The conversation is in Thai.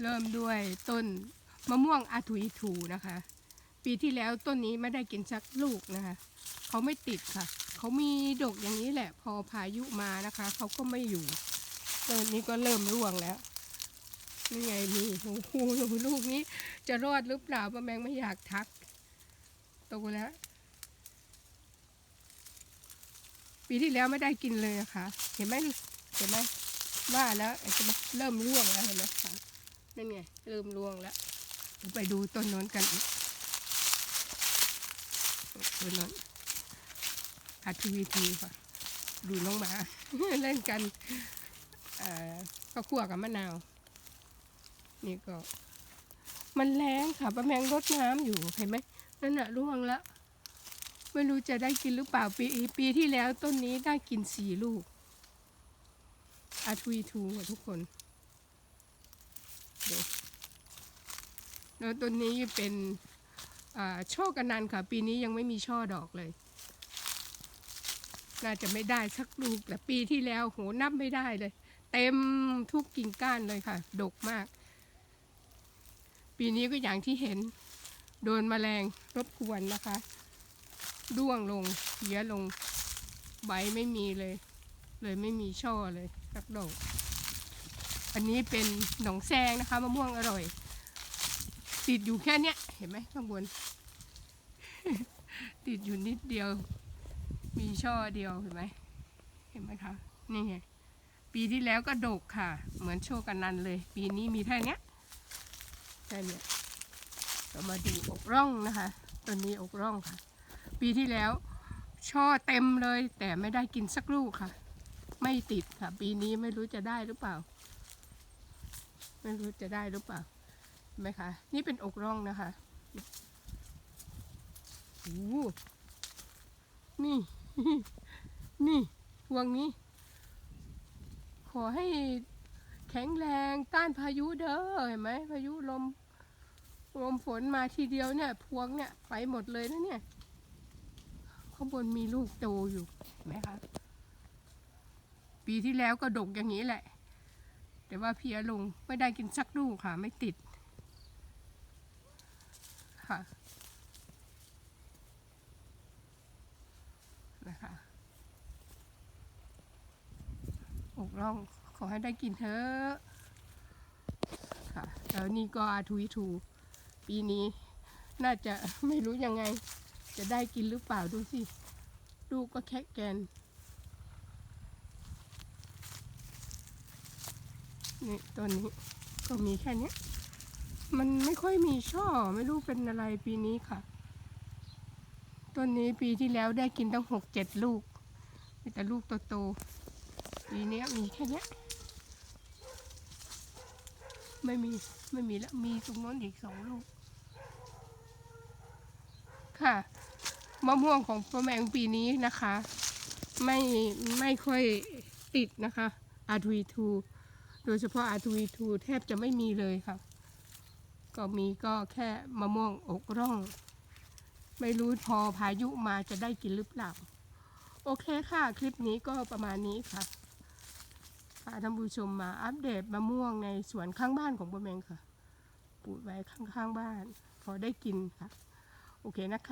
เริ่มด้วยต้นมะม่วงอาทุยทูนะคะ ปีที่แล้วต้นนี้ไม่ได้กินสักลูกนะคะ เขาไม่ติดค่ะ เขามีดกอย่างนี้แหละ พอพายุมานะคะ เขาก็ไม่อยู่ต้นนี้ก็เริ่มร่วงแล้วนี่ไงนี่โอ้โหลูกนี้ จะรอดหรือเปล่าป้าแมงไม่อยากทักโตแล้ว ปีที่แล้วไม่ได้กินเลยนะคะ เห็นไหมเห็นไหมว่าแล้วจะเริ่มร่วงแล้วเห็นไหมคะ นั่นไงเริ่มรวงแล้วไปดูต้นน้นกันอีกต้นน้นอาทีวีทีค่ะ ดูน้องหมา เล่นกันเอ่อข้าวคั่วกับมะนาว นี่ก็ มันแรงค่ะป้าแมงรดน้ำอยู่เห็นไหมนั่นน่ะร่วงแล้วไม่รู้จะได้กินหรือเปล่าปีปีที่แล้วต้นนี้ได้กินสี่ลูกอาทุยทูค่ะทุกคน ดี๋ยวแล้วต้นนี้เป็นอ่าช่อกันนันค่ะ ปีนี้ยังไม่มีช่อดอกเลย น่าจะไม่ได้สักลูกแต่ปีที่แล้วโหนับไม่ได้เลย เต็มทุกกิ่งก้านเลยค่ะ ดกมาก ปีนี้ก็อย่างที่เห็น โดนแมลงรบกวนนะคะร่วงลงเสียลง ใบไม่มีเลย เลยไม่มีช่อเลยสักดอก อันนี้เป็นหนองแซงนะคะมะม่วงอร่อย ติดอยู่แค่เนี้ย เห็นไหมข้างบน ติดอยู่นิดเดียว มีช่อเดียวเห็นไหมเห็นไหมคะนี่ไงปีที่แล้วก็ดกค่ะ เหมือนโชคกันนันเลย ปีนี้มีแค่เนี้ยแค่เนี้ยเรามาดูอกร่องนะคะต้นนี้อกร่องค่ะ ปีที่แล้วช่อเต็มเลย แต่ไม่ได้กินสักลูกค่ะ ไม่ติดค่ะ ปีนี้ไม่รู้จะได้หรือเปล่า ไม่รู้จะได้หรือเปล่าไหมคะ นี่เป็นอกร่องนะคะโอ้นี่ นี่พวงนี้ ขอให้แข็งแรงต้านพายุเด้อเห็นไหมพายุลมลมฝนมาทีเดียวเนี่ย พวงเนี่ยไปหมดเลยนะเนี่ย ข้างบนมีลูกโตอยู่ไหมคะ ปีที่แล้วก็ดกอย่างนี้แหละ แต่ว่าเพียลงไม่ได้กินสักลูกค่ะ ไม่ติด ค่ะนะคะอกร่องขอให้ได้กินเถอะค่ะแล้วนี่ก็อาทุยทู ปีนี้น่าจะไม่รู้ยังไง จะได้กินหรือเปล่าดูสิ ลูกก็แค่แกน นี่ตัวนี้ก็มีแค่นี้มันไม่ค่อยมีช่อไม่รู้เป็นอะไรปีนี้ค่ะ ต้นนี้ปีที่แล้วได้กินตั้งหกเจ็ดลูก มีแต่ลูกโตๆปีนี้มีแค่นี้ไม่มีไม่มีแล้วมีตรงโน้นอีกสองลูก ค่ะมะม่วงของป้าแมงปีนี้นะคะ ไม่ไม่ค่อยติดนะคะอาทูทู โดยเฉพาะอาทูทูแทบจะไม่มีเลยค่ะ ก็มีก็แค่มะม่วงอกร่อง ไม่รู้พอพายุมาจะได้กินหรือเปล่า โอเคค่ะ คลิปนี้ก็ประมาณนี้ค่ะพาท่านผู้ชมมาอัปเดตมะม่วงในสวนข้างบ้านของป้าแมงค่ะ ปลูกไว้ข้างๆบ้าน พอได้กินค่ะ โอเคนะคะ